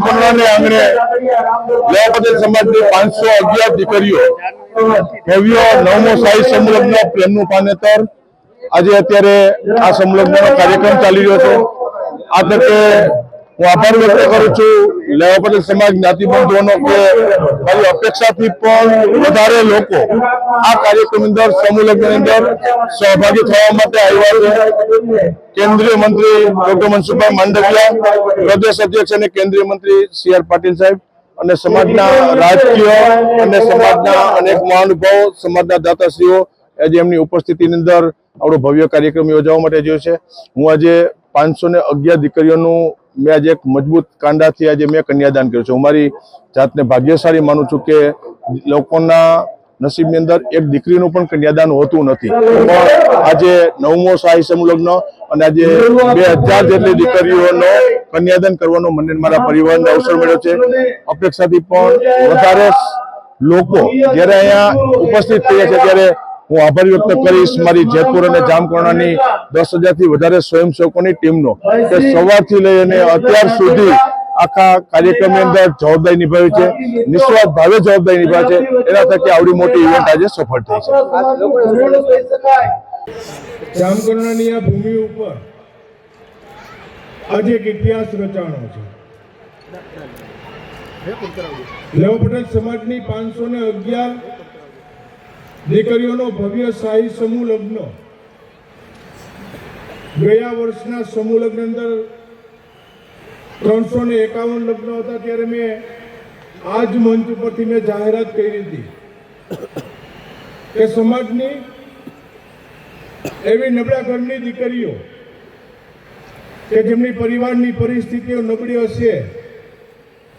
જામકંડોળાને આંગણે લેવા પટેલ સમાજની પાંચસો અગિયાર દીકરીઓ, ભવ્ય નવમો સાઈ સંલગ્ન પ્રેમનું પાનેતર. આજે અત્યારે આ સંલગ્નનો કાર્યક્રમ ચાલી રહ્યો છે. આ તકે હું આભાર વ્યક્ત કરું છું. લેવા પટેલ સમાજ જ્ઞાતિ બંધુઓનો કે મારી અપેક્ષાથી પણ વધારે લોકો આ કાર્યક્રમ અંદર સમૂહ અંદર સહભાગી થવા માટે આવ્યા છે. કેન્દ્રીય મંત્રી ડોક્ટર મનસુખભાઈ માંડવિયા પ્રદેશ અધ્યક્ષ અને કેન્દ્રીય મંત્રી સી આર પાટીલ સાહેબ અને સમાજના રાજકીય અને સમાજના અનેક મહાનુભાવો સમાજના દાતાશ્રીઓ આજે એમની ઉપસ્થિતિની અંદર આપણો ભવ્ય કાર્યક્રમ યોજવા માટે જોયો છે. હું આજે પાંચસો ને અગિયાર દીકરીઓનું મેં આજે એક મજબૂત કાંડાથી આજે મેં કન્યાદાન કર્યું છે. હું મારી જાતને ભાગ્યશાળી માનું છું કે લોકોના નસીબની અંદર એક દીકરીનું પણ કન્યાદાન હોતું નથી. પણ આજે નવમો શાહી સંલગ્ન અને આજે બે હજાર જેટલી દીકરીઓનો કન્યાદાન કરવાનો મને મારા પરિવારને અવસર મળ્યો છે. અપેક્ષાથી પણ વધારે લોકો જ્યારે અહીંયા ઉપસ્થિત થયા છે, ત્યારે હું આભાર વ્યક્ત કરીશ મારી જેતપુર અને જામકરણાની દસ હજારથી વધારે સ્વયંસેવકોની ટીમનો કે સવારથી લઈ અને અત્યાર સુધી આખા કાર્યક્રમની અંદર જવાબદારી નિભાવી છે નિસ્વાર્થ ભાવે જવાબદારી નિભાવે છે. એના થકી આવડી મોટી ઇવેન્ટ આજે સફળ થઈ છે. જામકરણાની આ ભૂમિ ઉપર આજે એક ઇતિહાસ રચાણો છે. લેવા પટેલ સમાજની પાંચસો ને અગિયાર દીકરીઓનો ભવ્ય શાહી સમૂહ લગ્ન. ગયા વર્ષના સમૂહ લગ્ન અંદર ત્રણસો ને એકાવન લગ્ન હતા ત્યારે મેં આ જ મંચ ઉપરથી મેં જાહેરાત કરી હતી કે સમાજની એવી નબળા ઘરની દીકરીઓ કે જેમની પરિવારની પરિસ્થિતિઓ નબળી હશે,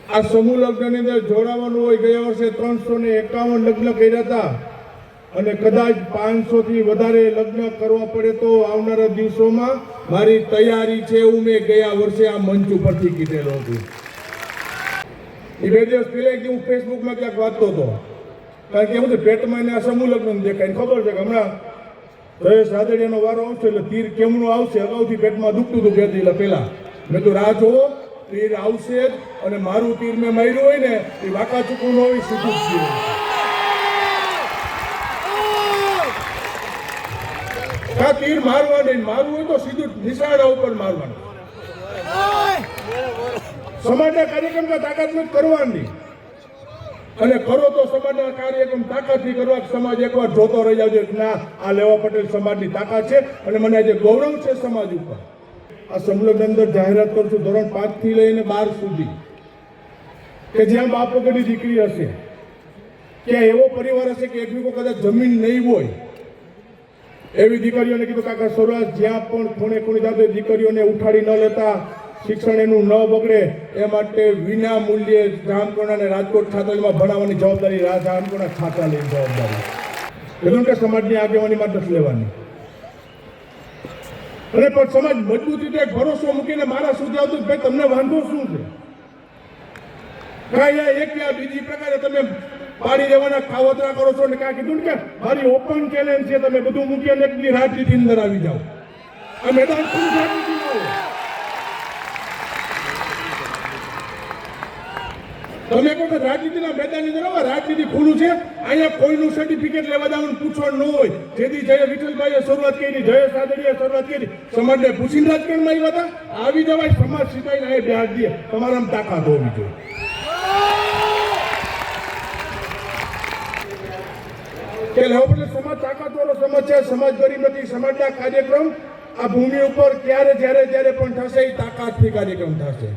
આ સમૂહ લગ્નની અંદર જોડાવાનું હોય, ગયા વર્ષે ત્રણસો ને એકાવન લગ્ન કર્યા હતા. અને કદાચ પાંચસો થી વધારે લગ્ન કરવા પડે તો આવનારા દિવસોમાં મારી તૈયારી છે એવું મેં ગયા વર્ષે આ મંચ ઉપરથી કીધેલો હતું. એ બે દિવસ એક હું ફેસબુકમાં ક્યાંક વાંચતો હતો. કારણ કે હું પેટમાં એને આ સમૂહ લગ્ન દેખાય. ખબર છે કે હમણાં જયેશ રાદડિયાનો વારો આવશે એટલે તીર કેમનું આવશે? અગાઉથી પેટમાં દુખતું હતું બે દિવસ પહેલા. મેં તો રાહ જોવો તીર આવશે અને મારું તીર મેં માર્યું હોય ને, એ વાંકા ચૂકવું ન હોય, સીધું જ તીર તીર મારવા નહીં મારવું હોય તો સીધું નિશાળા ઉપર મારવાનું. સમાજના કાર્યક્રમમાં તાકાત નથી કરવાની. અને કરો તો સમાજના કાર્યક્રમ તાકાતથી કરવા સમાજ એકવાર જોતો રહી જાવ કે ના, આ લેવા પટેલ સમાજની તાકાત છે અને મને આજે ગૌરવ છે સમાજ ઉપર. આ સંલગ્ન અંદર જાહેરાત કરું છું ધોરણ પાંચથી લઈને બાર સુધી. કે જ્યાં બાપ વગરની દીકરી હશે, ત્યાં એવો પરિવાર હશે કે એક કદાચ જમીન નહીં હોય. એવી દીકરીઓને કીધું કાકા સૌરાષ્ટ્ર જ્યાં પણ ખૂણે ખૂણે જાતે દીકરીઓને ઉઠાડી ન લેતા શિક્ષણ એનું ન બગડે, એ માટે વિના મૂલ્યે જામકોણા અને રાજકોટ છાત્રાલયમાં ભણાવવાની જવાબદારી રા જામકોણા લઈ જવાબદારી. કીધું કે સમાજની આગેવાની માટે લેવાની. અને પણ સમાજ મજબૂત રીતે ભરોસો મૂકીને મારા સુધી આવતું ભાઈ, તમને વાંધો શું છે? કાંઈ એક કે બીજી પ્રકારે તમે પાડી દેવાના ખાવતરા કરો છો ને કાંઈ કીધું કે મારી ઓપન ચેલેન્જ છે તમે બધું મૂકી અને દી રાજનીતિ અંદર આવી જાઓ. આ મેદાન તમે કહો કે રાજનીતિના મેદાનની અંદર આવો, રાજનીતિ ખુલ્લું છે અહીંયા કોઈનું સર્ટિફિકેટ લેવા જવાનું પૂછવાનું ન હોય. જેથી જય વિઠ્ઠલભાઈએ શરૂઆત કરી જય સાદડીએ શરૂઆત કરી. સમાજને પૂછીને રાજકારણમાં આવ્યા હતા. આવી જવાય સમાજ સિવાય અહીં બ્યાજ દે. તમારામાં તાકાત હોવી જોઈએ. કે પડે સમાજ તાકાતવાળો સમાજ છે, સમાજ ગરીબ નથી, સમાજના કાર્યક્રમ આ ભૂમિ ઉપર ક્યારે, જ્યારે જ્યારે પણ થશે એ તાકાતથી કાર્યક્રમ થશે.